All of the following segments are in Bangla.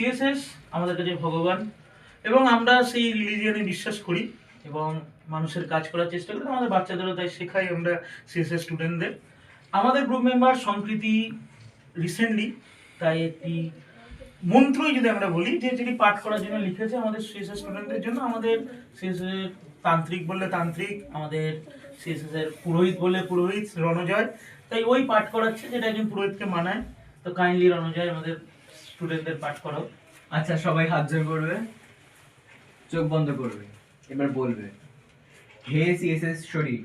সিএসএস আমাদের কাছে ভগবান, এবং আমরা সেই রিলিজিয়নে বিশ্বাস করি, এবং মানুষের কাজ করার চেষ্টা করি, আমাদের বাচ্চাদেরও তাই শেখাই আমরা সিএসএস স্টুডেন্টদের আমাদের গ্রুপ মেম্বার সম্প্রীতি রিসেন্টলি তাই একটি মন্ত্রই যদি আমরা বলি, যে যেটি পাঠ করার জন্য লিখেছে আমাদের সিএসএস স্টুডেন্টদের জন্য, আমাদের সিএসএস তান্ত্রিক বললে তান্ত্রিক, আমাদের সিএসএস এর পুরোহিত বললে পুরোহিত, রণজয়, তাই ওই পাঠ করাচ্ছে, যেটা একজন পুরোহিতকে মানায়। তো কাইন্ডলি রণজয় আমাদের স্টুডেন্টদের পাঠ করাও। আচ্ছা সবাই হাত জোর করবে। চোখ বন্ধ করবে। এবার বলবে হে সিএসএস শরীর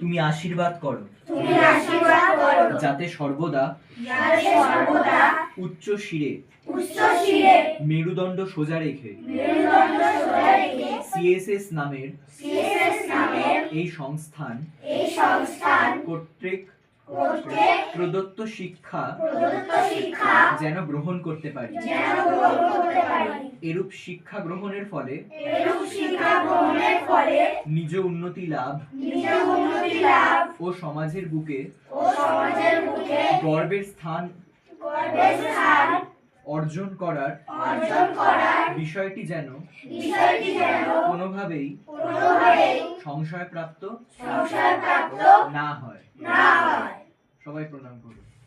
তুমি আশীর্বাদ করো। যাতে সর্বদা উচ্চ শিরে মেরুদণ্ড সোজা রেখে সিএসএস নামের এই সংস্থান কর্তৃক প্রদত্ত শিক্ষা যেন গ্রহণ করতে পারি। এরূপ শিক্ষা গ্রহণের ফলে নিজ উন্নতি লাভ ও সমাজের বুকে গর্বের স্থান অর্জন করার বিষয়টি যেন কোনোভাবেই সংশয়প্রাপ্ত না হয়। সবাই প্রণাম করুন।